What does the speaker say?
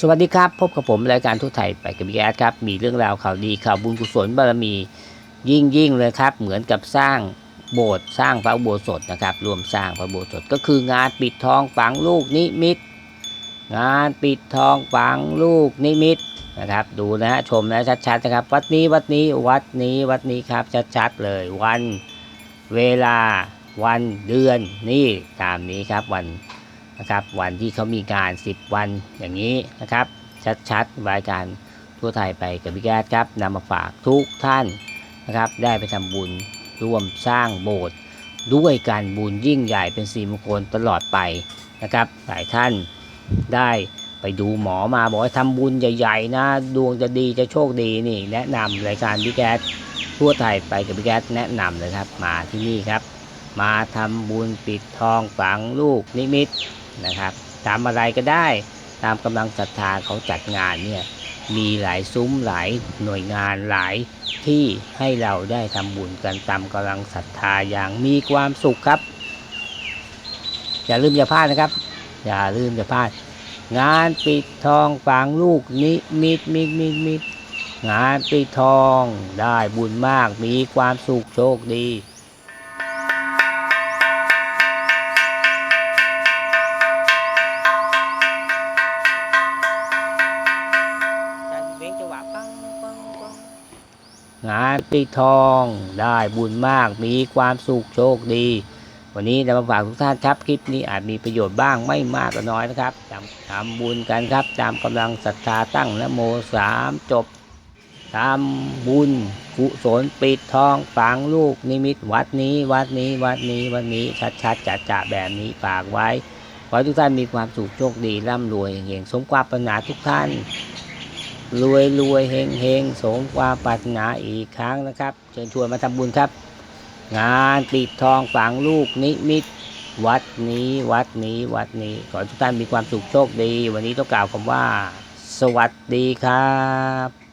สวัสดีครับ พบกับผมรายการทุกไทยไปกับพี่แอดครับ มีเรื่องราวข่าวดีข่าวบุญกุศลบารมียิ่งยิ่งเลยครับ เหมือนกับสร้างโบสถ์สร้างพระโบสถนะครับ รวมสร้างพระโบสถก็คืองานปิดทองฝังลูกนิมิต งานปิดทองฝังลูกนิมิตนะครับ ดูนะฮะชมนะชัดๆนะครับ วัดนี้วัดนี้วัดนี้วัดนี้ครับชัดๆเลยวันเวลาวันเดือนนี่ตามนี้ครับวัน นะครับ วันที่เขามีการ 10 วันอย่างนี้นะครับ ชัดๆรายการทั่วไทยไปกับพี่แก๊สครับนำมาฝากทุกท่านนะครับ ได้ไปทำบุญร่วมสร้างโบสถ์ด้วยการบุญยิ่งใหญ่เป็นสีมงคลตลอดไปนะครับหลายท่านได้ไปดูหมอมาบอกให้ทำบุญใหญ่ๆนะดวงจะดีจะโชคดีนี่ แนะนำรายการพี่แก๊สทั่วไทยไปกับพี่แก๊สแนะนำเลยครับมาที่นี่ครับ มาทำบุญปิดทองฝังลูกนิมิต นะครับทำอะไรก็ได้ตามกำลังศรัทธาเขาจัดงานเนี่ยมีหลายซุ้มหลายหน่วยงานหลายที่ให้เราได้ทำบุญกันตามกำลังศรัทธาอย่างมีความสุขครับ อย่าลืมอย่าพลาดนะครับ อย่าลืมอย่าพลาด งานปิดทองฝังลูกนิมิตมิดมิดมิดงานปิดทองได้บุญมากมีความสุขโชคดี งานปิดทองได้บุญมากมีความสุขโชคดี วันนี้นำมาฝากทุกท่านครับคลิปนี้อาจมีประโยชน์บ้างไม่มากก็น้อยนะครับทำทำบุญกันครับ ตามกำลังศรัทธาตั้งนะโมสามจบทำบุญกุศลปิดทองฝังลูกนิมิตวัดนี้วัดนี้วัดนี้วันนี้ชัดๆจัดจะแบบนี้ฝากไว้ขอให้ทุกท่านมีความสุขโชคดีร่ำรวยเฮงสมความปรารถนาทุกท่าน รวยรวยเฮงเฮงสมความปรารถนาอีกครั้งนะครับ เชิญชวนมาทำบุญครับ งานปิดทองฝังลูกนิมิต วัดนี้วัดนี้วัดนี้ ขอทุกท่านมีความสุขโชคดี วันนี้ต้องกล่าวคำว่า สวัสดีครับ